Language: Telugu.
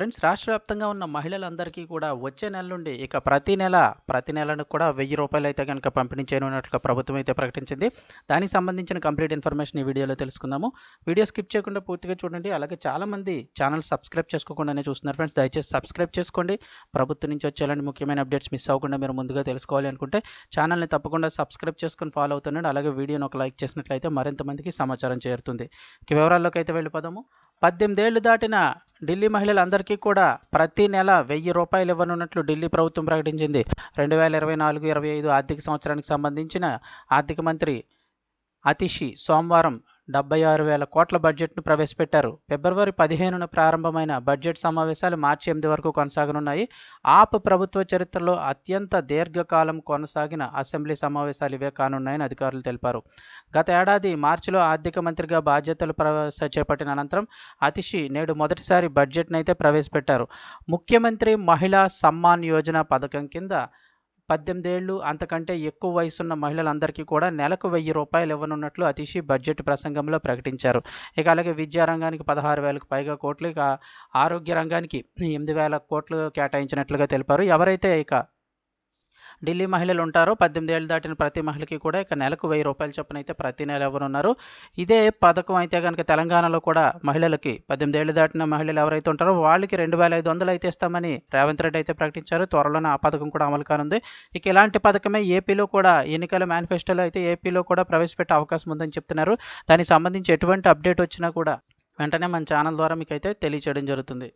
ఫ్రెండ్స్ రాష్ట్ర వ్యాప్తంగా ఉన్న మహిళలందరికీ కూడా వచ్చే నెల నుండి ఇక ప్రతి నెల ప్రతి నెలను కూడా వెయ్యి రూపాయలు అయితే కనుక పంపిణీ చేయనున్నట్లుగా ప్రభుత్వం అయితే ప్రకటించింది. దానికి సంబంధించిన కంప్లీట్ ఇన్ఫర్మేషన్ ఈ వీడియోలో తెలుసుకుందాము. వీడియో స్కిప్ చేయకుండా పూర్తిగా చూడండి. అలాగే చాలామంది ఛానల్ సబ్స్క్రైబ్ చేసుకోకుండానే చూస్తున్నారు ఫ్రెండ్స్. దయచేసి సబ్స్క్రైబ్ చేసుకోండి. ప్రభుత్వం నుంచి వచ్చేలాంటి ముఖ్యమైన అప్డేట్స్ మిస్ అవ్వకుండా మీరు ముందుగా తెలుసుకోవాలి అనుకుంటే ఛానల్ని తప్పకుండా సబ్స్క్రైబ్ చేసుకుని ఫాలో అవుతున్నాడు అలాగే వీడియోని ఒక లైక్ చేసినట్లయితే మరింత మందికి సమాచారం చేరుతుంది. ఇక వివరాల్లోకి అయితే వెళ్ళిపోదాము. పద్దెనిమిదేళ్ళు దాటిన ఢిల్లీ మహిళలందరికీ కూడా ప్రతి నెల వెయ్యి రూపాయలు ఇవ్వనున్నట్లు ఢిల్లీ ప్రభుత్వం ప్రకటించింది. రెండు వేల ఇరవై నాలుగు ఇరవై ఐదు ఆర్థిక సంవత్సరానికి సంబంధించిన ఆర్థిక మంత్రి అతిషి సోమవారం డెబ్బై ఆరు వేల కోట్ల బడ్జెట్ను ప్రవేశపెట్టారు. ఫిబ్రవరి పదిహేనున ప్రారంభమైన బడ్జెట్ సమావేశాలు మార్చి ఎనిమిది వరకు కొనసాగనున్నాయి. ఆప్ ప్రభుత్వ చరిత్రలో అత్యంత దీర్ఘకాలం కొనసాగిన అసెంబ్లీ సమావేశాలు ఇవే కానున్నాయని అధికారులు తెలిపారు. గత ఏడాది మార్చిలో ఆర్థిక మంత్రిగా బాధ్యతలు ప్రవేశ చేపట్టిన అనంతరం అతిషి నేడు మొదటిసారి బడ్జెట్ను అయితే ప్రవేశపెట్టారు. ముఖ్యమంత్రి మహిళా సమ్మాన్ యోజన పథకం కింద పద్దెనిమిదేళ్ళు అంతకంటే ఎక్కువ వయసున్న మహిళలందరికీ కూడా నెలకు వెయ్యి రూపాయలు ఇవ్వనున్నట్లు అతిషి బడ్జెట్ ప్రసంగంలో ప్రకటించారు. ఇక అలాగే విద్యారంగానికి పదహారు వేలకు పైగా కోట్లు ఇక ఆరోగ్య రంగానికి ఎనిమిది వేల కోట్లు కేటాయించినట్లుగా తెలిపారు. ఎవరైతే ఇక ఢిల్లీ మహిళలు ఉంటారో. పద్దెనిమిది ఏళ్ళు దాటిన ప్రతి మహిళకి కూడా ఇక నెలకు వెయ్యి రూపాయల చొప్పున అయితే ప్రతి నెల ఎవరున్నారు. ఇదే పథకం అయితే కనుక తెలంగాణలో కూడా మహిళలకి పద్దెనిమిది ఏళ్ళు దాటిన మహిళలు ఎవరైతే ఉంటారో వాళ్ళకి రెండు వేల ఐదు వందలు అయితే ఇస్తామని రేవంత్ రెడ్డి అయితే ప్రకటించారు. త్వరలోనే ఆ పథకం కూడా అమలు కానుంది. ఇక ఇలాంటి పథకమే ఏపీలో కూడా ఎన్నికల మేనిఫెస్టోలో అయితే ఏపీలో కూడా ప్రవేశపెట్టే అవకాశం ఉందని చెప్తున్నారు. దానికి సంబంధించి ఎటువంటి అప్డేట్ వచ్చినా కూడా వెంటనే మన ఛానల్ ద్వారా మీకు అయితే తెలియచేయడం జరుగుతుంది.